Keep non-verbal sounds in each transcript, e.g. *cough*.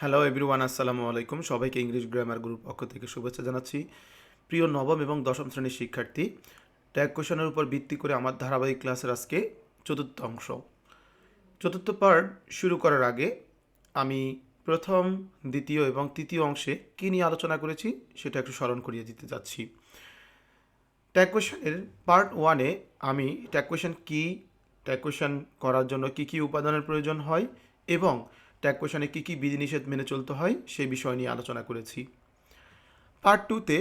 Hello everyone আসসালামু আলাইকুম সবাইকে ইংলিশ গ্রামার গ্রুপ পক্ষ থেকে শুভেচ্ছা জানাচ্ছি। প্রিয় নবম এবং দশম শ্রেণির শিক্ষার্থী ট্যাগ কোশ্চেনের উপর ভিত্তি করে আমার ধারাবাহিক ক্লাসের আজকে চতুর্থ অংশ। চতুর্থ পার্ট শুরু করার আগে আমি প্রথম, দ্বিতীয় এবং তৃতীয় অংশে কী নিয়ে আলোচনা করেছি সেটা একটু স্মরণ করিয়ে দিতে যাচ্ছি। ট্যাগ কোয়েশনের পার্ট ওয়ানে আমি ট্যাগ কোয়েশন কী ট্যাগ কোয়েশন করার জন্য কী কী উপাদানের প্রয়োজন হয় এবং ট্যাগ কোয়েশনে কী কী বিধিনিষেধ মেনে চলতে হয় সেই বিষয় নিয়ে আলোচনা করেছি। পার্ট টুতে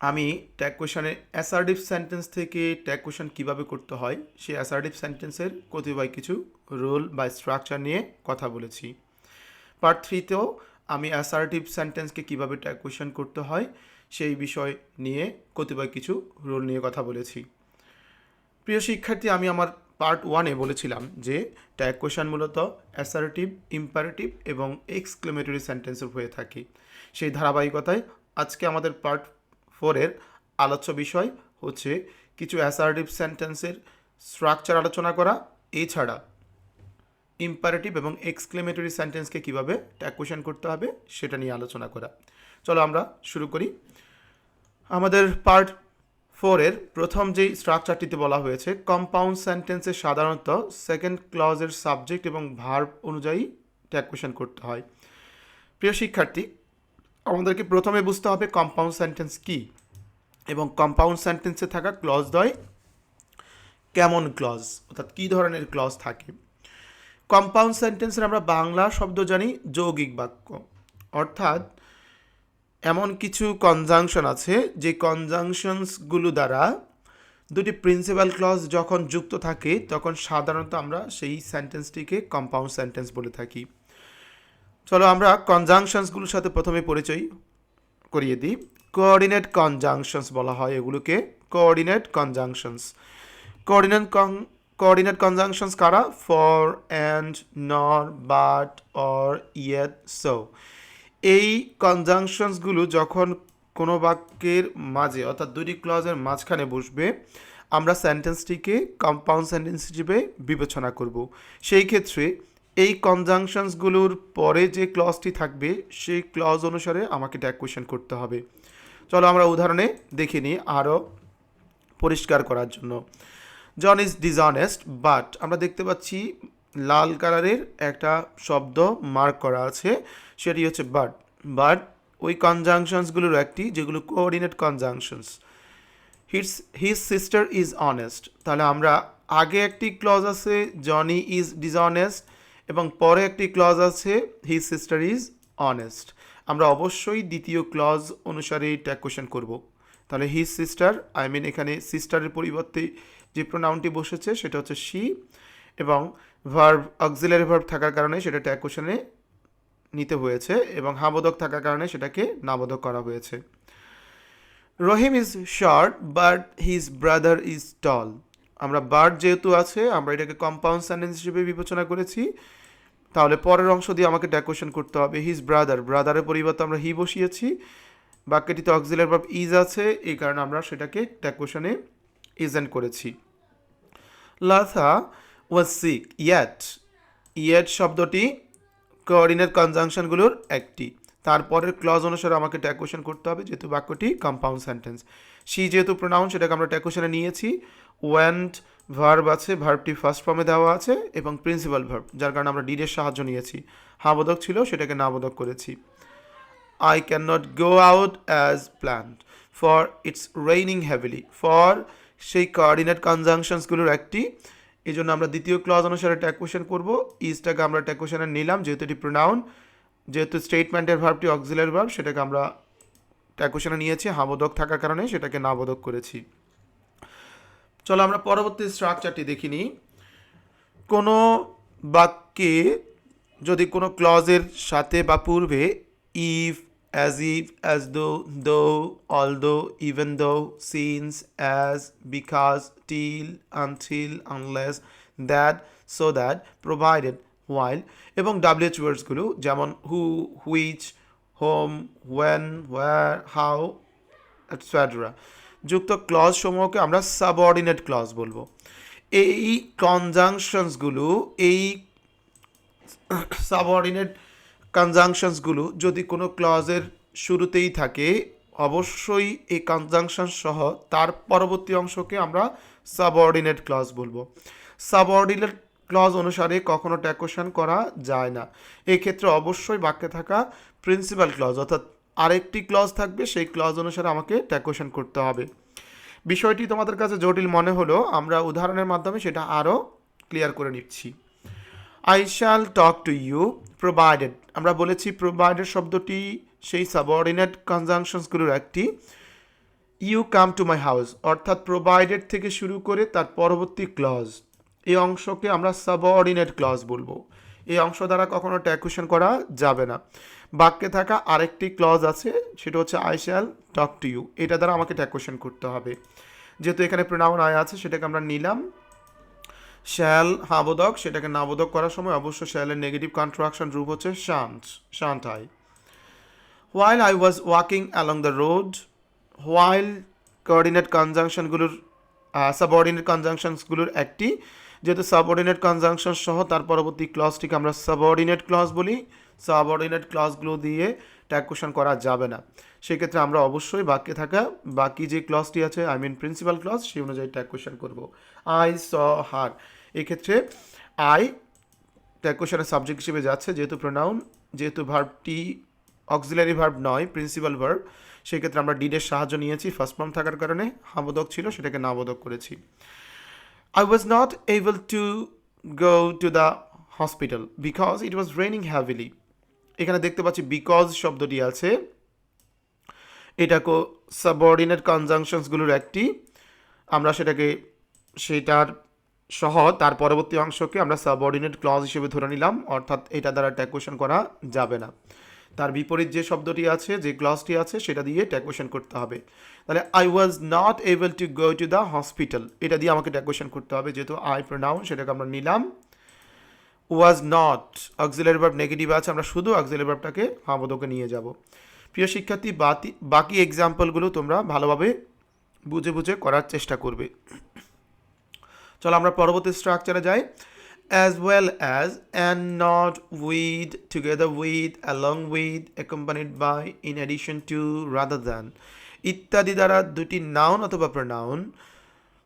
আমি ট্যাগ কোয়েশনে অ্যাসার্টিভ সেন্টেন্স থেকে ট্যাগ কোয়েশন কীভাবে করতে হয়, সেই অ্যাসার্টিভ সেন্টেন্সের কতিপয় কিছু রোল বা স্ট্রাকচার নিয়ে কথা বলেছি। পার্ট থ্রিতেও আমি অ্যাসার্টিভ সেন্টেন্সকে কীভাবে ট্যাগ কোয়েশন করতে হয়, সেই বিষয় নিয়ে কতিপয় কিছু রোল নিয়ে কথা বলেছি। প্রিয় শিক্ষার্থী, আমি আমার পার্ট ওয়ানে বলেছিলাম যে ট্যাগ কোয়েশন মূলত অ্যাসারেটিভ ইম্পারেটিভ এবং এক্সক্লেমেটরি সেন্টেন্সের হয়ে থাকে। সেই ধারাবাহিকতায় আজকে আমাদের পার্ট ফোরের আলোচ্য বিষয় হচ্ছে কিছু অ্যাসারেটিভ সেন্টেন্সের স্ট্রাকচার আলোচনা করা। এছাড়া ইম্পারেটিভ এবং এক্সক্লেমেটরি সেন্টেন্সকে কীভাবে ট্যাগ কোয়েশন করতে হবে সেটা নিয়ে আলোচনা করা। চলো আমরা শুরু করি। আমাদের পার্ট ফোরের প্রথম যেই স্ট্রাকচারটিতে বলা হয়েছে কম্পাউন্ড সেন্টেন্সে সাধারণত সেকেন্ড ক্লজের সাবজেক্ট এবং ভার্ব অনুযায়ী ট্যাগ করতে হয়। প্রিয় শিক্ষার্থী, আমাদেরকে প্রথমে বুঝতে হবে কম্পাউন্ড সেন্টেন্স কী এবং কম্পাউন্ড সেন্টেন্সে থাকা ক্লজদ্বয় কেমন ক্লজ অর্থাৎ কী ধরনের ক্লজ থাকে। কম্পাউন্ড সেন্টেন্সের আমরা বাংলা শব্দ জানি যৌগিক বাক্য, অর্থাৎ এমন কিছু কনজাংশন আছে, যে কনজাংশনসগুলো দ্বারা দুটি প্রিন্সিপাল ক্লজ যখন যুক্ত থাকে, তখন সাধারণত আমরা সেই সেন্টেন্সটিকে কম্পাউন্ড সেন্টেন্স বলে থাকি। চলো আমরা কনজাংশনসগুলোর সাথে প্রথমে পরিচয় করিয়ে দিই। কোঅর্ডিনেট কনজাংশনস বলা হয় এগুলোকে। Coordinate conjunctions coordinate con coordinate conjunctions কারা? For and nor but or yet so এই কনজাংশনসগুলো যখন কোনো বাক্যের মাঝে, অর্থাৎ দুটি ক্লজের মাঝখানে বসবে, আমরা সেন্টেন্সটিকে কম্পাউন্ড সেন্টেন্স হিসেবে বিবেচনা করব। সেই ক্ষেত্রে এই কনজাংশনসগুলোর পরে যে ক্লজটি থাকবে, সেই ক্লজ অনুসারে আমাকে ট্যাগ কোয়েশন করতে হবে। চলো আমরা উদাহরণে দেখে নিই আরও পরিষ্কার করার জন্য। জন ইজ ডিসঅনেস্ট বাট আমরা দেখতে পাচ্ছি লাল কালারের একটা শব্দ মার্ক করা আছে। সেটি হচ্ছে বাট বাট ওই কনজাংশনসগুলোর একটি, যেগুলো coordinate conjunctions his his sister is honest তাহলে আমরা আগে একটি ক্লজ আছে জনি ইজ ডিসঅনেস্ট এবং পরে একটি ক্লজ আছে হিজ সিস্টার ইজ অনেস্ট আমরা অবশ্যই দ্বিতীয় ক্লজ অনুসারে ট্যাগ কোয়েশন করব। তাহলে হিজ সিস্টার আই মিন এখানে সিস্টারের পরিবর্তে যে প্রোনাউনটি বসেছে, সেটা হচ্ছে শি এবং ভার্ব অক্সিলারি ভার্ব থাকার কারণে সেটা ট্যাগ কোশ্চেনে নিতে হয়েছে এবং হাবোধক থাকার কারণে সেটাকে নাবোধক করা হয়েছে। Rahim is short but his brother is tall আমরা বার্ড যেহেতু আছে, আমরা এটাকে কম্পাউন্ড সেন্টেন্স হিসেবে বিবেচনা করেছি, তাহলে পরের অংশ দিয়ে আমাকে কোশ্চেন করতে হবে। হিজ ব্রাদার ব্রাদারের পরিবর্তে আমরা হি বসিয়েছি, বাক্যটিতে অক্সিলারি ভার্ব ইজ আছে, এই কারণে আমরা সেটাকে কোশ্চেনে ইজেন্ট করেছি। Latha was sick yet yet শব্দটি কোঅর্ডিনেট কনজাংশনগুলোর একটি। তারপরের ক্লজ অনুসারে আমাকে ট্যাগ কোয়েশন করতে হবে, যেহেতু বাক্যটি কম্পাউন্ড সেন্টেন্স সি যেহেতু প্রোনাউন সেটাকে আমরা ট্যাগ কোয়েশনে নিয়েছি। ওয়েন্ট ভার্ব আছে ভার্বটি ফার্স্ট ফর্মে দেওয়া আছে, এবং প্রিন্সিপাল ভার্ব যার কারণে আমরা ডিডের সাহায্য নিয়েছি। হাবোধক ছিল, সেটাকে নাবোধক করেছি। I can not go out as planned for it's raining heavily for সেই কোঅর্ডিনেট কনজাংশনসগুলোর একটি এই জন্য আমরা দ্বিতীয় ক্লজ অনুসারে ট্যাগ কোয়েশন করব। ইজটাকে আমরা ট্যাগ কোয়েশনে নিলাম, যেহেতু এটি প্রোনাউন যেহেতু স্টেটমেন্টের ভার্বটি অক্সিলারি ভার্ব সেটাকে আমরা ট্যাগ কোয়েশনে নিয়েছি হাবোধক থাকার কারণে সেটাকে নাবোধক করেছি। চলো আমরা পরবর্তী স্ট্রাকচারটি দেখি নিই। কোনো বাক্যে যদি কোনো ক্লজের সাথে বা পূর্বে ইফ ইফ অ্যাজ দো দো although even though since as because till until unless that so that provided while এবং ডাব্লিউএচ ওয়ার্ডসগুলো যেমন who which whom when where how etcetera যুক্ত ক্লজ সমূহকে আমরা সাবঅর্ডিনেট ক্লজ বলব। এই কনজাংশনসগুলো এই সাবঅর্ডিনেট কনজাংশনসগুলো যদি কোনো ক্লজের শুরুতেই থাকে, অবশ্যই এই কনজাংশন সহ তার পরবর্তী অংশকে আমরা সাবঅর্ডিনেট ক্লজ বলব। সাবঅর্ডিনেট ক্লজ অনুসারে কখনো ট্যাকোশন করা যায় না। এই ক্ষেত্রে অবশ্যই বাক্যে থাকা প্রিন্সিপাল ক্লজ অর্থাৎ আরেকটি ক্লজ থাকবে, সেই ক্লজ অনুসারে আমাকে ট্যাকোশন করতে হবে। বিষয়টি তোমাদের কাছে জটিল মনে হলো আমরা উদাহরণের মাধ্যমে সেটা আরও ক্লিয়ার করে নিচ্ছি। I shall talk to you provided আমরা বলেছি প্রোভাইডেড শব্দটি সেই সাবঅর্ডিনেট কনজাংশনসগুলোর একটি। You come to my house অর্থাৎ প্রোভাইডেড থেকে শুরু করে তার পরবর্তী ক্লজ এই অংশকে আমরা সাবঅর্ডিনেট ক্লজ বলব। এই অংশ দ্বারা কখনো ট্যাকুশন করা যাবে না। বাক্যে থাকা আরেকটি ক্লজ আছে, সেটা হচ্ছে I shall talk to you এটা দ্বারা আমাকে ট্যাকুশন করতে হবে। যেহেতু এখানে প্রোনাউন আয় আছে, সেটাকে আমরা নিলাম। শ্যাল হাবোদক, সেটাকে নাবোদক করার সময় অবশ্য শ্যালের নেগেটিভ কন্ট্রাকশন রূপ হচ্ছে শান্ত শান্ত I while I was walking along the road while coordinate কনজাংশনগুলোর subordinate কনজাংশনসগুলোর একটি, যেহেতু সাবঅর্ডিনেট কনজাংশন সহ তার পরবর্তী ক্লসটিকে আমরা সাবঅর্ডিনেট ক্লস বলি সাবঅর্ডিনেট ক্লজগুলো দিয়ে ট্যাগ কোশ্চেন করা যাবে না। সেক্ষেত্রে আমরা অবশ্যই বাক্যে থাকা, বাকি যে ক্লজটি আছে আই মিন প্রিন্সিপাল ক্লস সেই অনুযায়ী ট্যাগ কোশ্চেন করব। আই স হার এক্ষেত্রে আই ট্যাগ কোশ্চেনের সাবজেক্ট হিসেবে যাচ্ছে, যেহেতু প্রোনাউন যেহেতু ভার্বটি অক্সিলারি ভার্ব নয় প্রিন্সিপাল ভার্ব সেক্ষেত্রে আমরা ডিডের সাহায্য নিয়েছি ফার্স্ট ফর্ম থাকার কারণে হাবোধক ছিল, সেটাকে নাবোদক করেছি। I was not able to go to the hospital because it was raining heavily এখানে দেখতে পাচ্ছি বিকজ শব্দটি আছে। এটাকে সাবঅর্ডিনেট কনজাংশনসগুলোর একটি। আমরা সেটাকে, সেটার সহ তার পরবর্তী অংশকে আমরা সাবঅর্ডিনেট ক্লজ হিসেবে ধরে নিলাম, অর্থাৎ এটা দ্বারা ট্যাকুয়েশন করা যাবে না। তার বিপরীত যে শব্দটি আছে, যে ক্লজটি আছে, সেটা দিয়ে ট্যাকুয়েশন করতে হবে। তাহলে I was not able to go to the hospital এটা দিয়ে আমাকে ট্যাকুয়েশন করতে হবে, যেহেতু আই প্রোনাউন সেটাকে আমরা নিলাম। Was not auxiliary verb negative আছে, আমরা শুধু অক্সিলারি ভার্বটাকে হামদকে নিয়ে যাব। প্রিয় শিক্ষার্থী বাকি এক্সাম্পলগুলো তোমরা ভালোভাবে বুঝে বুঝে করার চেষ্টা করবে। চলো আমরা পরবর্তী স্ট্রাকচারে যাই। As well as and not with together with along with accompanied by in addition to rather than ইত্যাদি দ্বারা দুটি নাউন অথবা প্রনাউন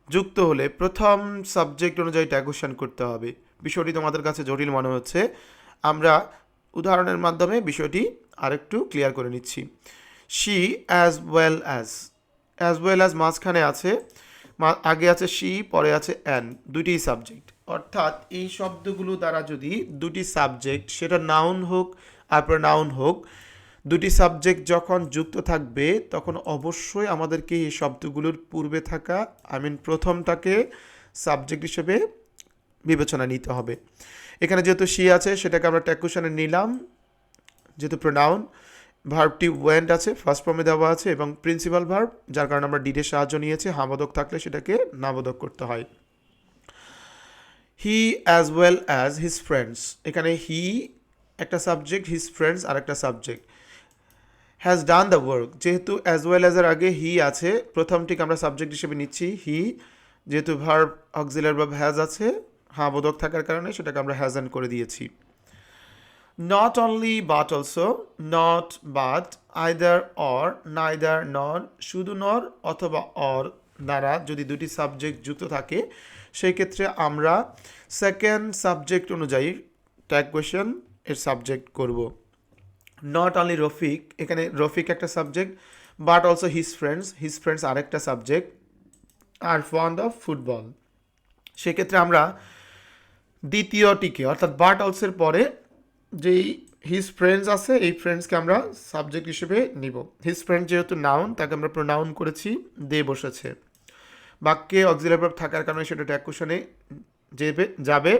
যুক্ত হলে প্রথম সাবজেক্ট অনুযায়ী ট্যাগুশন করতে হবে। বিষয়টি তোমাদের কাছে জটিল মনে হচ্ছে। আমরা উদাহরণের মাধ্যমে বিষয়টি আরেকটু ক্লিয়ার করে নিচ্ছি। She as well as as well as মাঝখানে আছে আগে আছে সি পরে আছে অ্যান দুটি সাবজেক্ট অর্থাৎ এই শব্দগুলো দ্বারা যদি দুটি সাবজেক্ট সেটা নাউন হোক আর নাউন হোক, দুটি সাবজেক্ট যখন যুক্ত থাকবে, তখন অবশ্যই আমাদেরকে এই শব্দগুলোর পূর্বে থাকা আই মিন প্রথমটাকে সাবজেক্ট হিসেবে বিবেচনা নিতে হবে। এখানে যেহেতু সি আছে, সেটাকে আমরা ট্যাকুশনে নিলাম, যেহেতু প্রোনাউন ভার্বটি ওয়েন্ট আছে ফার্স্ট ফর্মে দেওয়া আছে, এবং প্রিন্সিপাল ভার্ব যার কারণে আমরা ডিডের সাহায্য নিয়েছি, হামদক থাকলে সেটাকে নাবোদক করতে হয়। He as well as his friends এখানে হি একটা সাবজেক্ট হিজ ফ্রেন্ডস আর একটা subject has done the work যেহেতু অ্যাজ ওয়েল অ্যাজ এর আগে হি আছে প্রথমটিকে আমরা সাবজেক্ট হিসেবে নিচ্ছি হি যেহেতু ভার্ব অক্সিলার বা হ্যাজ আছে হ্যাঁ বোধক থাকার কারণে সেটাকে আমরা হ্যাজ অ্যান্ড করে দিয়েছি। Not only but also not but either or neither nor শুধু নর অথবা অর দ্বারা যদি দুটি সাবজেক্ট যুক্ত থাকে, সেই ক্ষেত্রে আমরা সেকেন্ড সাবজেক্ট অনুযায়ী ট্যাগ কোয়েশন এর সাবজেক্ট করব। নট অনলি রফিক এখানে রফিক একটা subject but also his friends his friends আরেকটা subject are fond of football সেক্ষেত্রে আমরা দ্বিতীয়টিকে, অর্থাৎ বাট অলসের পরে যেই হিজ ফ্রেন্ডস আছে, এই ফ্রেন্ডসকে আমরা সাবজেক্ট হিসেবে নিব। হিজ ফ্রেন্ড যেহেতু নাউন তাকে আমরা প্রোনাউন করেছি, দে বসেছে। বাক্যে অক্সিলারি থাকার কারণে সেটা ট্যাগ কোশনে যাবে যাবে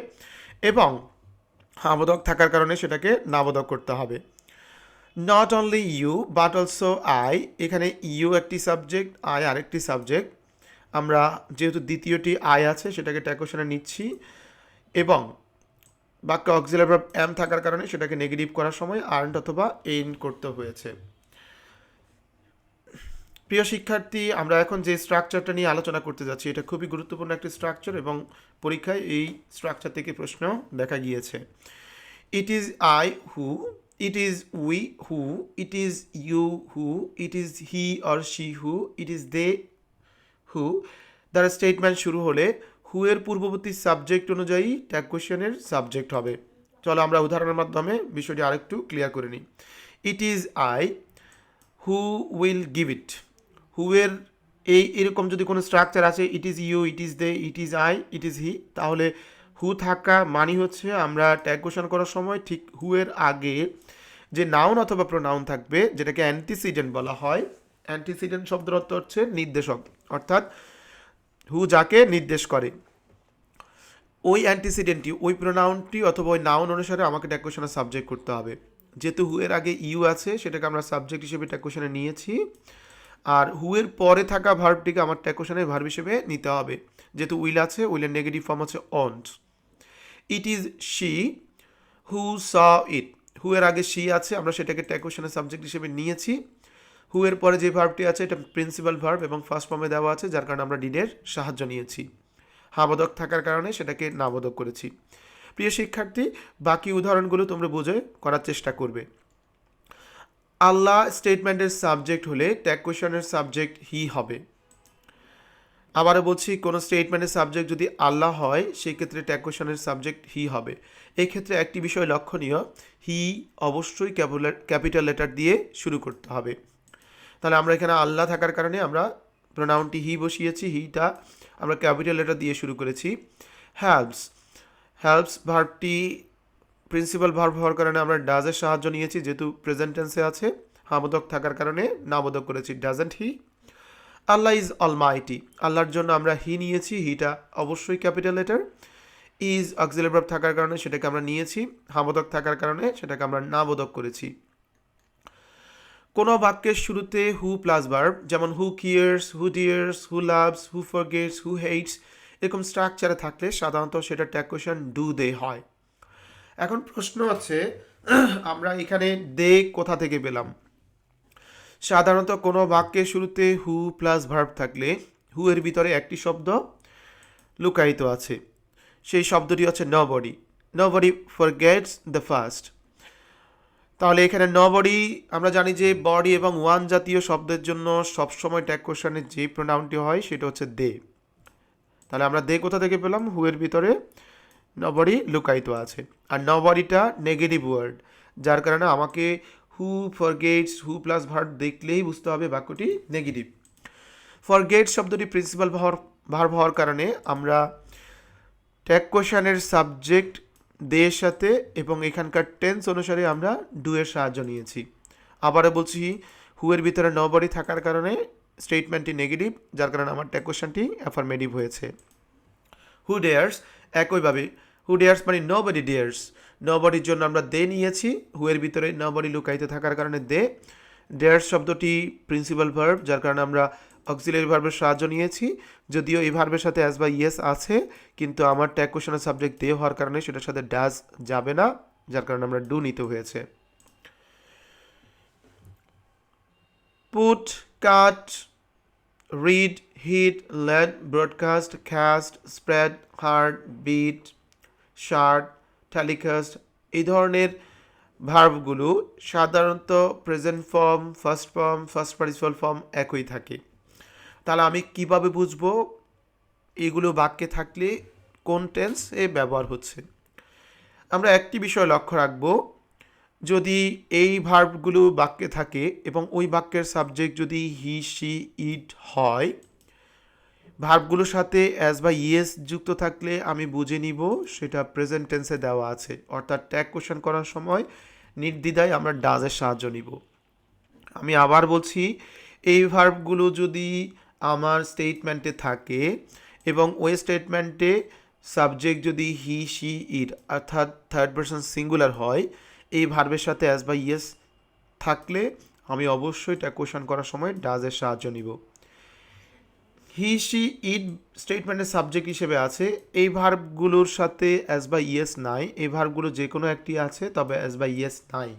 এবং আবোধক থাকার কারণে সেটাকে নাবোধক করতে হবে। Not only you but also I এখানে ইউ একটি সাবজেক্ট আই আরেকটি সাবজেক্ট আমরা যেহেতু দ্বিতীয়টি আই আছে, সেটাকে ট্যাকোশনে নিচ্ছি এবং বাক্যে অক্সিলারি ভার্ব এম থাকার কারণে সেটাকে নেগেটিভ করার সময় আর্ন অথবা এন করতে হয়েছে। প্রিয় শিক্ষার্থী, আমরা এখন যে স্ট্রাকচারটা নিয়ে আলোচনা করতে যাচ্ছি, এটা খুবই গুরুত্বপূর্ণ একটি স্ট্রাকচার এবং পরীক্ষায় এই স্ট্রাকচার থেকে প্রশ্ন দেখা গিয়েছে। It is I who it is we who it is you who it is he or she who it is they who দ্বারা স্টেটমেন্ট শুরু হলে হু এর পূর্ববর্তী সাবজেক্ট অনুযায়ী ট্যাগ কোয়েশ্চেনের সাবজেক্ট হবে। চলো আমরা উদাহরণের মাধ্যমে বিষয়টি আরেকটু ক্লিয়ার করে নিই। It is I who will give it who এর এই এরকম যদি কোনো স্ট্রাকচার আছে it is you it is they it is I it is he তাহলে হু থাকা মানি হচ্ছে আমরা ট্যাগ কোশ্চেন করার সময় ঠিক হু এর আগে যে নাউন অথবা প্রোনাউন থাকবে, যেটাকে অ্যান্টিসিডেন্ট বলা হয় অ্যান্টিসিডেন্ট শব্দের অর্থ হচ্ছে নির্দেশক। অর্থাৎ হু যাকে নির্দেশ করে। ওই অ্যান্টিসিডেন্টটি ওই প্রোনাউনটি অথবা ওই নাউন অনুসারে আমাকে ট্যাগ সাবজেক্ট করতে হবে। যেহেতু হু এর আগে ইউ আছে, সেটাকে আমরা সাবজেক্ট হিসেবে ট্যাগ নিয়েছি। আর হু এর পরে থাকা ভার্বটিকে আমার ট্যাগ কোশ্চেনের ভার্ব হিসেবে নিতে হবে। যেহেতু উইল আছে উইলের নেগেটিভ ফর্ম হচ্ছে won't it is she who saw it who এর আগে শি আছে, আমরা সেটাকে ট্যাগ সাবজেক্ট হিসেবে নিয়েছি। হু এর পরে যে ভার্বটি আছে, এটা প্রিন্সিপাল ভার্ব এবং ফার্স্ট ফর্মে দেওয়া আছে, যার কারণে আমরা ডিডের সাহায্য নিয়েছি। হাবোধক থাকার কারণে সেটাকে নাবোধক করেছি। প্রিয় শিক্ষার্থী, বাকি উদাহরণগুলো তোমরা বুঝে করার চেষ্টা করবে। আল্লাহ স্টেটমেন্টের সাবজেক্ট হলে ট্যাগ কোয়েশনের সাবজেক্ট হি হবে। আবারও বলছি, কোনো স্টেটমেন্টের সাবজেক্ট যদি আল্লাহ হয় সেই ক্ষেত্রে ট্যাগ কোয়েশনের সাবজেক্ট হি হবে। এই ক্ষেত্রে একটি বিষয় লক্ষণীয় হি অবশ্যই ক্যাপিটাল লেটার দিয়ে শুরু করতে হবে। তাহলে আমরা এখানে আল্লাহ থাকার কারণে আমরা প্রোনাউনটি হি বসিয়েছি হিটা আমরা ক্যাপিটাল লেটার দিয়ে শুরু করেছি। হেল্পস হেল্পস ভার্বটি প্রিন্সিপাল ভার্ব হওয়ার কারণে আমরা ডাজের সাহায্য নিয়েছি, যেহেতু প্রেজেন্ট টেন্সে আছে হাবোধক থাকার কারণে নাবোধক করেছি doesn't he Allah is almighty আল্লাহর জন্য আমরা হি নিয়েছি হিটা অবশ্যই ক্যাপিটাল লেটার ইজ অক্সিলারি থাকার কারণে সেটাকে আমরা নিয়েছি হাবোধক থাকার কারণে সেটাকে আমরা নাবোধক করেছি। কোনো বাক্যের শুরুতে হু প্লাস ভার্ব যেমন who cares who dares who loves who forgets who hates এরকম স্ট্রাকচারে থাকলে সাধারণত সেটা ট্যাগ কোয়েশন ডু দে হয়। এখন প্রশ্ন আছে, *clears throat* আমরা এখানে দে কোথা থেকে পেলাম? সাধারণত কোনো বাক্যের শুরুতে হু প্লাস ভার্ব থাকলে হু এর ভিতরে একটি শব্দ লুকায়িত আছে। সেই শব্দটি হচ্ছে nobody nobody forgets the first তাহলে এখানে ন বডি আমরা জানি যে বডি এবং ওয়ান জাতীয় শব্দের জন্য সবসময় ট্যাগ কোশ্চেনের যে প্রোনাউনটি হয় সেটা হচ্ছে দে। তাহলে আমরা দে কোথা থেকে পেলাম? হুয়ের ভিতরে? নবডি লুকায়িত আছে। আর নবডিটা নেগেটিভ ওয়ার্ড যার কারণে আমাকে who forgets who plus verb দেখলেই বুঝতে হবে বাক্যটি নেগেটিভ ফরগেট শব্দটি প্রিন্সিপাল ভার ভার্ব হওয়ার কারণে আমরা ট্যাগ কোশ্চানের সাবজেক্ট দেয়ের সাথে এবং এখানকার টেন্স অনুসারে আমরা ডু এর সাহায্য নিয়েছি। আবারও বলছি হু এর ভিতরে নবডি থাকার কারণে স্টেটমেন্টটি নেগেটিভ যার কারণে আমার ট্যাগ কোশ্চেনটি অ্যাফার্মেটিভ হয়েছে। হু ডেয়ার্স একইভাবে হু ডেয়ার্স মানে নো বডি ডেয়ার্স নো বডির জন্য আমরা দে নিয়েছি হু এর ভিতরে নো বডি লুকাইতে থাকার কারণে দে ডেয়ার্স শব্দটি প্রিন্সিপাল ভার্ব যার কারণে আমরা অক্সিলারি ভার্বের সাহায্য নিয়েছি। যদিও এই ভার্বের সাথে অ্যাজ বা ইয়েস আছে, কিন্তু আমার ট্যাগ কোশ্চেনের সাবজেক্ট দে হওয়ার কারণে সেটার সাথে ডাজ যাবে না, যার কারণে আমরা ডু নিতে হয়েছে। Put cut read hit let broadcast cast spread hurt beat shut telecast এই ধরনের ভার্বগুলো সাধারণত present form first form first participle form একই থাকে। তাহলে আমি কীভাবে বুঝব এগুলো বাক্যে থাকলে কোন টেন্স এ ব্যবহার হচ্ছে? আমরা একটি বিষয় লক্ষ্য রাখব। যদি এই ভার্বগুলো বাক্যে থাকে এবং ওই বাক্যের সাবজেক্ট যদি হি সি ইট হয়, ভার্বগুলোর সাথে অ্যাজ বা ইয়েস যুক্ত থাকলে আমি বুঝে নিব সেটা প্রেজেন্ট টেন্সে দেওয়া আছে। অর্থাৎ ট্যাগ কোশ্চেন করার সময় নির্দ্বিধায় আমরা ডাজের সাহায্য নিব। আমি আবার বলছি, এই ভার্বগুলো যদি আমার স্টেটমেন্টে থাকে এবং ওই স্টেটমেন্টে সাবজেক্ট যদি হি সি ইট অর্থাৎ থার্ড পার্সন সিঙ্গুলার হয়, এই ভার্বের সাথে অ্যাজ বা ইয়েস থাকলে আমি অবশ্যই ট্যাগ কোশ্চেন করার সময় ডাজের সাহায্য নিব। হি সি ইট স্টেটমেন্টের সাবজেক্ট হিসেবে আছে, এই ভার্বগুলোর সাথে অ্যাজ বা ইয়েস নাই, এই ভার্বগুলো যে কোনো একটি আছে, তবে অ্যাজ বা ইয়েস নাই।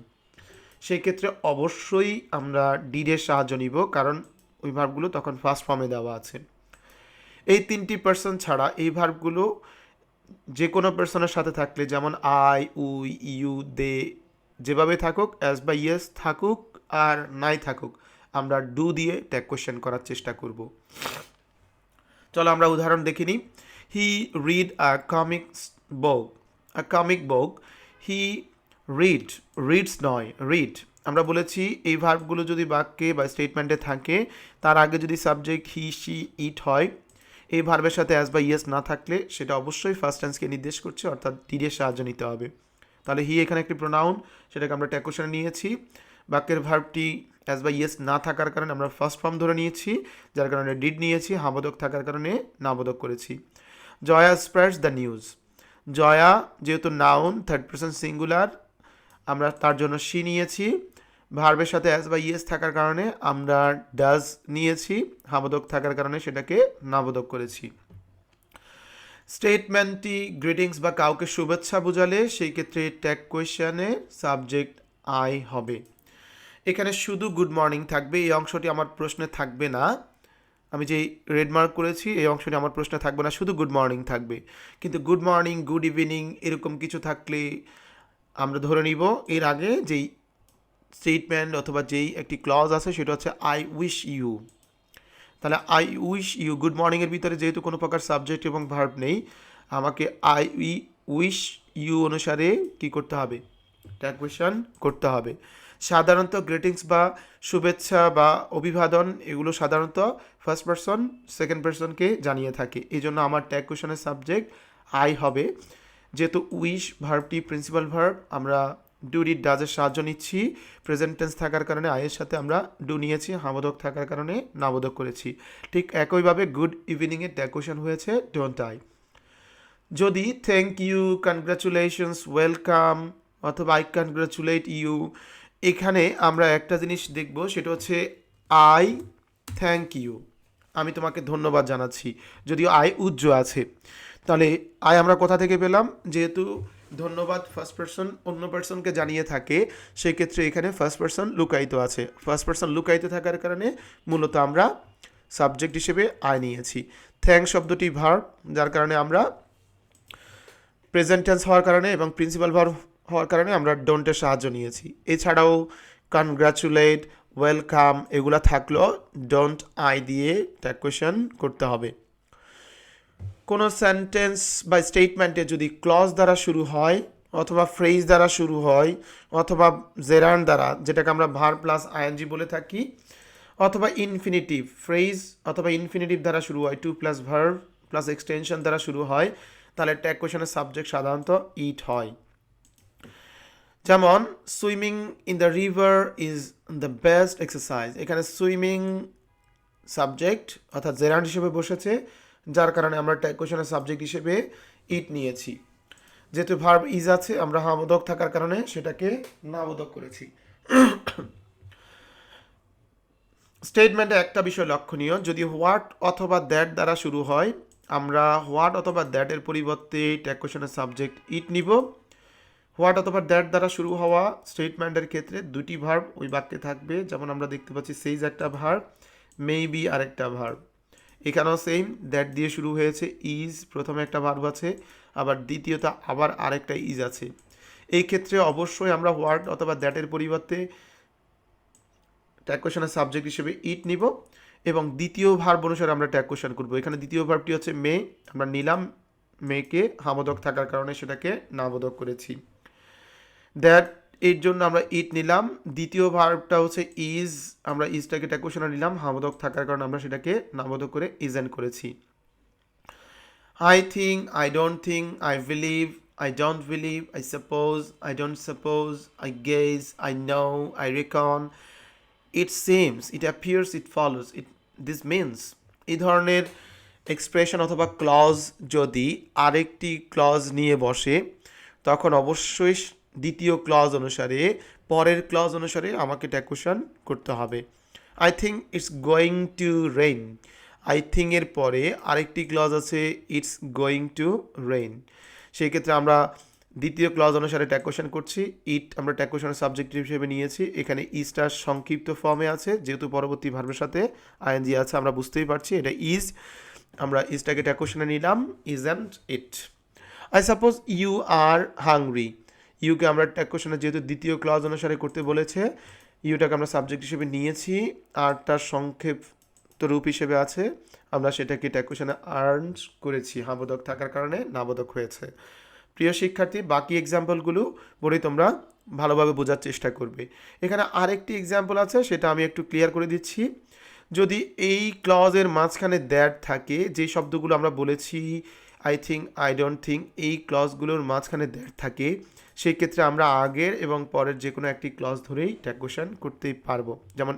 সেক্ষেত্রে অবশ্যই আমরা ডিডের সাহায্য নিব, কারণ ওই ভার্বগুলো তখন ফার্স্ট ফর্মে দেওয়া আছে। এই তিনটি পার্সন ছাড়া এই ভার্বগুলো যে কোনো পার্সনের সাথে থাকলে যেমন আই উই ইউ দে যেভাবে থাকুক অ্যাজ বা ইয়েস থাকুক আর নাই থাকুক, আমরা ডু দিয়ে ট্যাগ কোয়েশ্চেন করার চেষ্টা করব। চলো আমরা উদাহরণ দেখে নিই। He read a comic book a comic book he read reads নয় রিড আমরা বলেছি এই ভার্বগুলো যদি বাক্যে বা স্টেটমেন্টে থাকে, তার আগে যদি সাবজেক্ট হি সি ইট হয়, এই ভার্বের সাথে অ্যাজ বা ইয়েস না থাকলে সেটা অবশ্যই ফার্স্ট টেন্সকে নির্দেশ করছে, অর্থাৎ ডিডের সাহায্য নিতে হবে। তাহলে হি এখানে একটি প্রোনাউন সেটাকে আমরা ট্যাকোশনে নিয়েছি। বাক্যের ভার্বটি অ্যাজ বা ইয়েস না থাকার কারণে আমরা ফার্স্ট ফর্ম ধরে নিয়েছি, যার কারণে ডিড নিয়েছি হাবোধক থাকার কারণে নাবোধক করেছি। Jaya spreads the news Jaya যেহেতু নাউন থার্ড পার্সন সিঙ্গুলার আমরা তার জন্য সি নিয়েছি। ভার্বের সাথে অ্যাজ বা ইয়েস থাকার কারণে আমরা ডাজ নিয়েছি হাবোধক থাকার কারণে সেটাকে নাবোধক করেছি। স্টেটমেন্টটি গ্রিটিংস বা কাউকে শুভেচ্ছা বোঝালে সেই ক্ষেত্রে ট্যাগ কোয়েশনে সাবজেক্ট আই হবে। এখানে শুধু গুড মর্নিং থাকবে, এই অংশটি আমার প্রশ্নে থাকবে না। আমি যে রেড মার্ক করেছি, এই অংশটি আমার প্রশ্নে থাকবে না, শুধু গুড মর্নিং থাকবে। কিন্তু গুড মর্নিং গুড ইভিনিং এরকম কিছু থাকলে আমরা ধরে নিব, এর আগে যেই স্টেটমেন্ট অথবা যেই একটি ক্লজ আছে, সেটা হচ্ছে আই উইশ ইউ তাহলে আই উইশ ইউ গুড মর্নিংয়ের ভিতরে যেহেতু কোনো প্রকার সাবজেক্ট এবং ভার্ব নেই, আমাকে আই উই উইশ ইউ অনুসারে কি করতে হবে? ট্যাগ কোয়েশন করতে হবে। সাধারণত গ্রিটিংস বা শুভেচ্ছা বা অভিবাদন, এগুলো সাধারণত ফার্স্ট পারসন সেকেন্ড পারসনকে জানিয়ে থাকে। এই জন্য আমার ট্যাগ কোয়েশনের সাবজেক্ট আই হবে। যেহেতু উইশ ভার্বটি প্রিন্সিপাল ভার্ব আমরা ডু ডিড ডাজের সাহায্য নিচ্ছি। প্রেজেন্ট টেন্স থাকার কারণে আয়ের সাথে আমরা ডু নিয়েছি হাবোধক থাকার কারণে নাবোধক করেছি। ঠিক একইভাবে গুড ইভিনিংয়ের কোয়েশন হয়েছে ডোন্ট আই যদি থ্যাংক ইউ কনগ্রাচুলেশনস ওয়েলকাম অথবা আই কনগ্রাচুলেট ইউ এখানে আমরা একটা জিনিস দেখব, সেটা হচ্ছে আই থ্যাংক ইউ আমি তোমাকে ধন্যবাদ জানাচ্ছি। যদিও আই উজ্জ্ব আছে। তাহলে আই আমরা কোথা থেকে পেলাম? যেহেতু ধন্যবাদ ফার্স্ট পার্সন অন্য পার্সনকে জানিয়ে থাকে, সেই ক্ষেত্রে এখানে ফার্স্ট পার্সন লুকায়িত আছে। ফার্স্ট পার্সন লুকায়িত থাকার কারণে মূলত আমরা সাবজেক্ট হিসেবে আয় নিয়েছি। থ্যাংক শব্দটি ভার যার কারণে আমরা প্রেজেন্ট টেন্স হওয়ার কারণে এবং প্রিন্সিপাল ভার হওয়ার কারণে আমরা ডোন্টের সাহায্য নিয়েছি। এছাড়াও কনগ্রাচুলেট ওয়েলকাম এগুলা থাকলেও ডোন্ট আই দিয়ে ট্যাগ কোয়েশন করতে হবে। কোনো সেন্টেন্স বা স্টেটমেন্টে যদি ক্লজ দ্বারা শুরু হয়, অথবা ফ্রেজ দ্বারা শুরু হয়, অথবা জেরান দ্বারা, যেটাকে আমরা ভার প্লাস আইএনজি বলে থাকি, অথবা ইনফিনিটিভ ফ্রেজ অথবা ইনফিনিটিভ দ্বারা শুরু হয় to plus verb plus extension দ্বারা শুরু হয়, তাহলে ট্যাগ কোয়েশনের সাবজেক্ট সাধারণত ইট হয়। যেমন swimming in the river is the best exercise এখানে সুইমিং সাবজেক্ট অর্থাৎ জেরান্ড হিসেবে বসেছে যার কারণে আমরা ট্যাগ কোয়েশনের সাবজেক্ট হিসেবে ইট নিয়েছি। যেহেতু ভার্ব ইজ আছে, আমরা হাবোধক থাকার কারণে সেটাকে নাবোধক করেছি। স্টেটমেন্টে একটা বিষয় লক্ষণীয়, যদি হোয়াট অথবা দ্যাট দ্বারা শুরু হয়, আমরা হোয়াট অথবা দ্যাটের পরিবর্তে ট্যাগ কোয়েশনের সাবজেক্ট ইট নিব। হোয়াট অথবা দ্যাট দ্বারা শুরু হওয়া স্টেটমেন্টের ক্ষেত্রে দুটি ভার্ব ওই বাক্যে থাকবে। যেমন আমরা দেখতে পাচ্ছি সেইজ একটা ভার্ব মেবি আরেকটা ভার্ব এখানেও সেম দ্যাট দিয়ে শুরু হয়েছে ইজ প্রথমে একটা ভার্ব আছে, আবার দ্বিতীয়ত আবার আরেকটা ইজ আছে। এই ক্ষেত্রে অবশ্যই আমরা ওয়ার্ড অথবা দ্যাটের পরিবর্তে ট্যাগ কোয়েশনের সাবজেক্ট হিসেবে ইট নিব এবং দ্বিতীয় ভার্ব অনুসারে আমরা ট্যাগ কোয়েশন করব। এখানে দ্বিতীয় ভার্বটি হচ্ছে মে, আমরা নিলাম মেয়েকে, হামোদক থাকার কারণে সেটাকে নাবোধক করেছি। দ্যাট এর জন্য আমরা ইট নিলাম। দ্বিতীয় ভার্বটা হচ্ছে ইজ আমরা ইজটাকে ট্যাগ কোয়েশনে নিলাম হামোদক থাকার কারণে আমরা সেটাকে নাবোধক করে ইজেন্ট করেছি। I think I don't think I believe I don't believe, I suppose, I don't suppose, I gaze, I know, I reckon, it seems, it appears, it follows, it this means এই ধরনের expression অথবা clause যদি আরেকটি clause নিয়ে বসে তখন অবশ্যই দ্বিতীয় ক্লজ অনুসারে, পরের ক্লজ অনুসারে আমাকে ট্যাকুশন করতে হবে। I think it's going to rain I think এর পরে আরেকটি ক্লজ আছে ইটস গোয়িং টু রেইন সেই ক্ষেত্রে আমরা দ্বিতীয় ক্লজ অনুসারে ট্যাগ করছি। ইট আমরা ট্যাগ কোয়েশনের সাবজেক্ট হিসেবে নিয়েছি। এখানে ইজটার সংক্ষিপ্ত ফর্মে আছে, যেহেতু পরবর্তী ভার্বের সাথে আইএনজি আছে, আমরা বুঝতেই পারছি। এটা ইজ আমরা ইজটাকে ট্যাগ নিলাম is and it I suppose you are hungry UK আমরা ট্যাগ কোশ্চেনে যেহেতু দ্বিতীয় ক্লজ অনুসারে করতে বলেছে ইউটাকে আমরা সাবজেক্ট হিসেবে নিয়েছি, আর তার সংক্ষিপ্ত রূপ হিসেবে আছে, আমরা সেটাকে ট্যাগ কোশ্চেনে আর্ন করেছি হাবোধক থাকার কারণে নাবোধক হয়েছে। প্রিয় শিক্ষার্থী, বাকি এক্সাম্পলগুলো পড়ে তোমরা ভালোভাবে বোঝার চেষ্টা করবে। এখানে আরেকটি এক্সাম্পল আছে, সেটা আমি একটু ক্লিয়ার করে দিচ্ছি। যদি এই ক্লজের মাঝখানে দ্যাট থাকে, যে শব্দগুলো আমরা বলেছি I think I don't think এই ক্লজগুলোর মাঝখানে দ্যাট থাকে সেই ক্ষেত্রে আমরা আগের এবং পরের যে কোনো একটি ক্লজ ধরেই ট্যাগ কোশ্চেন করতেই পারব। যেমন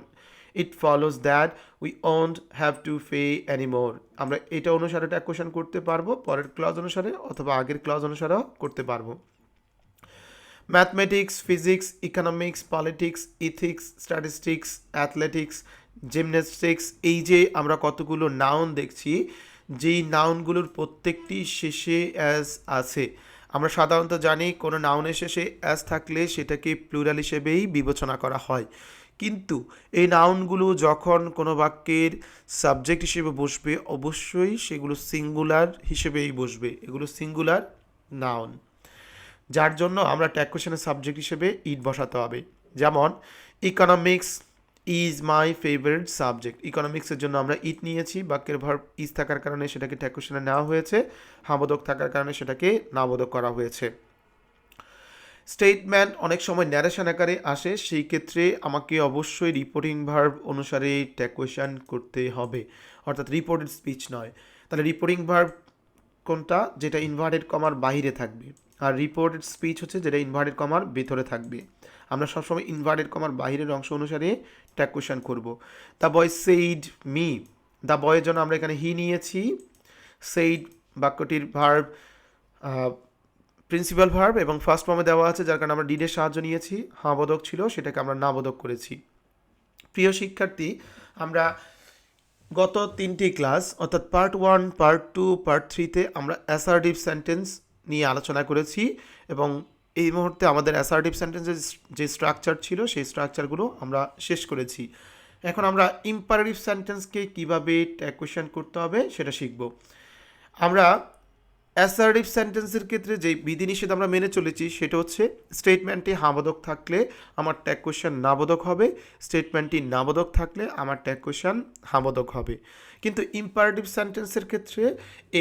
it follows that we won't have to pay anymore আমরা এটা অনুসারে ট্যাগ কোশ্চেন করতে পারব, পরের ক্লজ অনুসারে অথবা আগের ক্লজ অনুসারেও করতে পারব। Mathematics physics economics politics ethics statistics athletics gymnastics এই যে আমরা কতগুলো নাউন দেখছি, যেই নাউনগুলোর প্রত্যেকটি শেষে অ্যাজ আছে আমরা সাধারণত জানি কোনো নাউনের শেষে অ্যাজ থাকলে সেটাকে প্লুরাল হিসেবেই বিবেচনা করা হয়। কিন্তু এই নাউনগুলো যখন কোনো বাক্যের সাবজেক্ট হিসেবে বসবে, অবশ্যই সেগুলো সিঙ্গুলার হিসেবেই বসবে। এগুলো সিঙ্গুলার নাউন যার জন্য আমরা ট্যাগ কোশ্চেনের সাবজেক্ট হিসেবে ইট বসাতে হবে। যেমন economics is my favourite subject ইকোনমিক্সের জন্য আমরা ইট নিয়েছি, বাক্যের ভার ইজ থাকার কারণে সেটাকে ট্যাগ কোশ্চেনে নেওয়া হয়েছে হাবোধক থাকার কারণে সেটাকে নাবোধক করা হয়েছে। স্টেটমেন্ট অনেক সময় ন্যারেশন আকারে আসে, সেই ক্ষেত্রে আমাকে অবশ্যই রিপোর্টিং ভার্ব অনুসারে ট্যাগ কোয়েশন করতে হবে। অর্থাৎ রিপোর্টেড স্পিচ নয়। তাহলে রিপোর্টিং ভার্ব কোনটা? যেটা ইনভার্টেড কমার বাইরে থাকবে। আর রিপোর্টেড স্পিচ হচ্ছে যেটা ইনভার্টেড কমার ভেতরে থাকবে। আমরা সবসময় ইনভার্টেড কমার বাইরের অংশ অনুসারে ট্যাগ কোয়েশন করব। The boy said me the বয়ের জন্য আমরা এখানে হি নিয়েছি। সেইড বাক্যটির ভার্ব প্রিন্সিপাল ভার্ব এবং ফার্স্ট ফর্মে দেওয়া আছে, যার কারণে আমরা ডিডের সাহায্য নিয়েছি। হাবোধক ছিল, সেটাকে আমরা নাবোধক করেছি। প্রিয় শিক্ষার্থী, আমরা গত তিনটি ক্লাস অর্থাৎ part one part two part থ্রিতে আমরা অ্যাসার্টিভ সেন্টেন্স নিয়ে আলোচনা করেছি এবং এই মুহূর্তে আমাদের অ্যাসার্টিভ সেন্টেন্সের যে স্ট্রাকচার ছিল, সেই স্ট্রাকচারগুলো আমরা শেষ করেছি। এখন আমরা ইম্পারেটিভ সেন্টেন্সকে কীভাবে কোয়েশন করতে হবে সেটা শিখব। আমরা অ্যাসার্টিভ সেন্টেন্সের ক্ষেত্রে যে বিধিনিষেধ আমরা মেনে চলেছি, সেটা হচ্ছে স্টেটমেন্টটি হাবোধক থাকলে আমার ট্যাগ কোয়েশন নাবোধক হবে স্টেটমেন্টটি নাবোধক থাকলে আমার ট্যাগ কোয়েশন হাবোধক হবে। কিন্তু ইম্পারেটিভ সেন্টেন্সের ক্ষেত্রে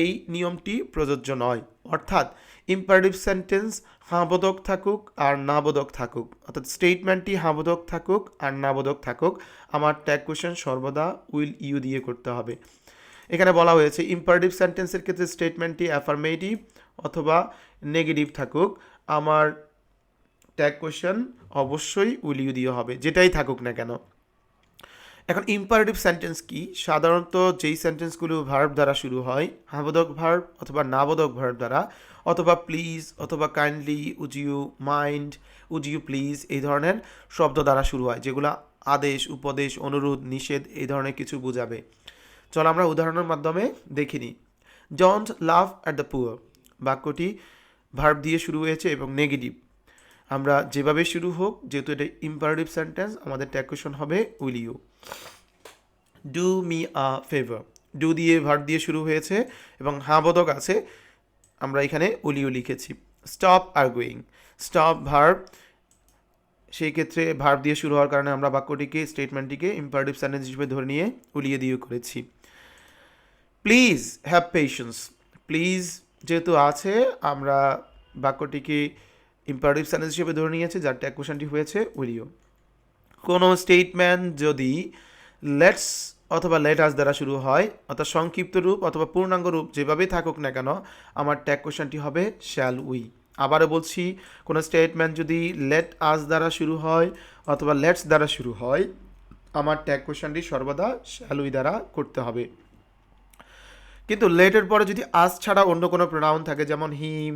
এই নিয়মটি প্রযোজ্য নয়। অর্থাৎ ইম্পারেটিভ সেন্টেন্স হাবোধক থাকুক আর নাবোধক থাকুক, অর্থাৎ স্টেটমেন্টটি হাবোধক থাকুক আর নাবোধক থাকুক, আমার ট্যাগ কোয়েশন সর্বদা উইল ইউ দিয়ে করতে হবে। এখানে বলা হয়েছে ইম্পারেটিভ সেন্টেন্সের ক্ষেত্রে স্টেটমেন্টটি অ্যাফার্মেটিভ অথবা নেগেটিভ থাকুক। আমার ট্যাগ কোয়েশন অবশ্যই ইউ দিয়ে হবে, যেটাই থাকুক না কেন। এখন ইম্পারেটিভ সেন্টেন্স কি? সাধারণত যেই সেন্টেন্সগুলো ভার্ব দ্বারা শুরু হয় হাবোধক ভার্ব অথবা নাবোধক ভার্ব দ্বারা, অথবা প্লিজ অথবা kindly would you mind would you please এই ধরনের শব্দ দ্বারা শুরু হয়, যেগুলো আদেশ, উপদেশ, অনুরোধ, নিষেধ, এই ধরনের কিছু বোঝাবে। চলো আমরা উদাহরণের মাধ্যমে দেখে নিই। Don't laugh at the poor বাক্যটি ভার্ব দিয়ে শুরু হয়েছে এবং নেগেটিভ আমরা যেভাবে শুরু হোক, যেহেতু এটা ইম্পারেটিভ সেন্টেন্স আমাদের ট্যাকুশন হবে will you do me a favour do দিয়ে ভার্ব দিয়ে শুরু হয়েছে এবং হাবোধক আছে, আমরা এখানে ইউ লিখেছি। স্টপ আর গোয়িং স্টপ ভার্ব সেই ক্ষেত্রে ভার্ব দিয়ে শুরু হওয়ার কারণে আমরা বাক্যটিকে স্টেটমেন্টটিকে ইম্পারেটিভ সেন্টেন্স হিসেবে ধরে নিয়ে উলিয়ে দিয়ে করেছি। প্লিজ হ্যাভ পেশেন্স প্লিজ যেহেতু আছে, আমরা বাক্যটিকে ইম্পারেটিভ সেন্টেন্স হিসেবে ধরে নিয়েছি, যার ট্যাগ কোশনটি হয়েছে উইলিও কোনো স্টেটমেন্ট যদি লেটস অথবা লেটার্স দ্বারা শুরু হয়, অর্থাৎ সংক্ষিপ্ত রূপ অথবা পূর্ণাঙ্গ রূপ যেভাবেই থাকুক না কেন, আমার ট্যাগ কোশনটি হবে শ্যাল উই আবারও বলছি, কোনো স্টেটমেন্ট যদি লেট আস দ্বারা শুরু হয় অথবা লেটস দ্বারা শুরু হয়, আমার ট্যাগ কোশ্চেনটি সর্বদা শ্যাল উই দ্বারা করতে হবে। কিন্তু লেটের পরে যদি আস ছাড়া অন্য কোনো প্রোনাউন থাকে, যেমন হিম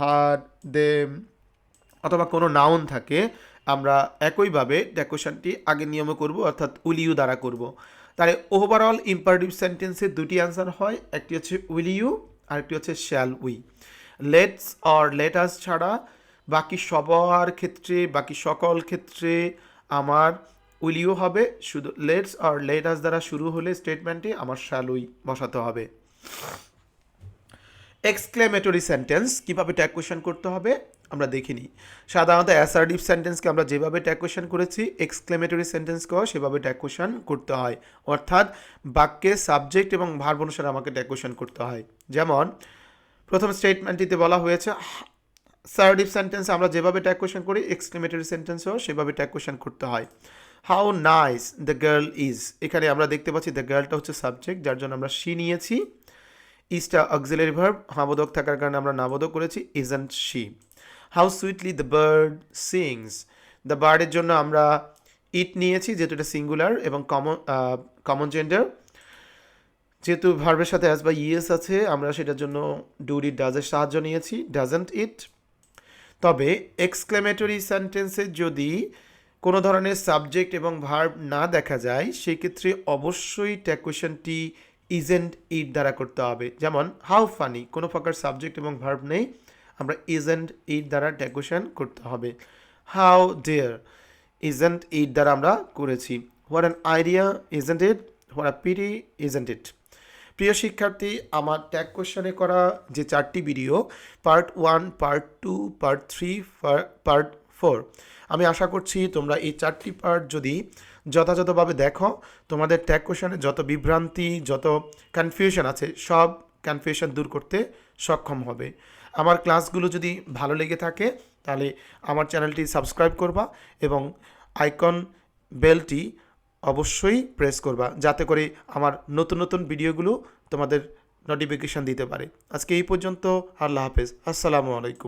হার দেম অথবা কোনো নাউন থাকে, আমরা একইভাবে ট্যাগ কোশ্চেনটি আগের নিয়মে করব, অর্থাৎ উলিউ দ্বারা করব। তাহলে ওভারঅল ইম্পারেটিভ সেন্টেন্সের দুটি অ্যান্সার হয়, একটি হচ্ছে উইল ইউ আরেকটি হচ্ছে shall we let's or let us ছাড়া বাকি সবার ক্ষেত্রে, বাকি সকল ক্ষেত্রে আমার উইলিও হবে? শুধু লেটস অর লেটাস দ্বারা শুরু হলে স্টেটমেন্টটি আমার শ্যালুই বসাতে হবে। এক্সক্লেমেটরি সেন্টেন্স কীভাবে ট্যাগ কোয়েশন করতে হবে? আমরা দেখিনি। সাধারণত অ্যাসার্টিভ সেন্টেন্সকে আমরা যেভাবে ট্যাগ কোয়েশন করেছি এক্সক্লেমেটরি সেন্টেন্সকেও সেভাবে ট্যাগ কোয়েশন করতে হয়। অর্থাৎ বাক্যে সাবজেক্ট এবং ভার্ব অনুসারে আমাকে ট্যাগ কোয়েশন করতে হয়। যেমন, প্রথম স্টেটমেন্টটিতে বলা হয়েছে সার্টিভ সেন্টেন্স আমরা যেভাবে ট্যাগ কোয়েশন করি এক্সক্লেমেটরি সেন্টেন্সও সেভাবে ট্যাগ কোয়েশন করতে হয়। How nice the girl is. এখানে আমরা দেখতে পাচ্ছি দ্য গার্লটা হচ্ছে সাবজেক্ট, যার জন্য আমরা সি নিয়েছি। ইজটা অক্সিলারি ভার্ব হাবোধক থাকার কারণে আমরা নাবোধক করেছি isn't she how sweetly the bird sings the বার্ডের জন্য আমরা ইট নিয়েছি, যেহেতু এটা সিঙ্গুলার এবং কমন কমন জেন্ডার যেহেতু ভার্বের সাথে অ্যাজ বা ইয়েস আছে, আমরা সেটার জন্য ডুডি ডাজের সাহায্য নিয়েছি ডাজেন্ট ইট তবে এক্সক্লেমেটরি সেন্টেন্সে যদি কোনো ধরনের সাবজেক্ট এবং ভার্ব না দেখা যায় সেক্ষেত্রে অবশ্যই ট্যাকুয়েশনটি ইজেন্ট ইট দ্বারা করতে হবে। যেমন হাউ ফানি কোনো প্রকার সাবজেক্ট এবং ভার্ব নেই, আমরা ইজেন্ট ইট দ্বারা ট্যাকুয়েশন করতে হবে। হাউ ডেয়ার ইজেন্ট ইট দ্বারা আমরা করেছি। What an idea isn't it what a pity isn't it প্রিয় শিক্ষার্থী, আমার ট্যাগ কোশ্চেনে করা যে চারটি video part one part two part three part four আমি আশা করছি তোমরা এই চারটি পার্ট যদি যথাযথভাবে দেখো, তোমাদের ট্যাগ কোশ্চেনে যত বিভ্রান্তি, যত কনফিউশন আছে, সব কনফিউশন দূর করতে সক্ষম হবে। আমার ক্লাসগুলো যদি ভালো লেগে থাকে, তাহলে আমার চ্যানেলটি সাবস্ক্রাইব করবা এবং আইকন বেলটি অবশ্যই প্রেস করবা, যাতে করে আমার নতুন নতুন ভিডিওগুলো তোমাদের নোটিফিকেশান দিতে পারে। আজকে এই পর্যন্ত, আল্লাহ হাফেজ। আসসালামু আলাইকুম।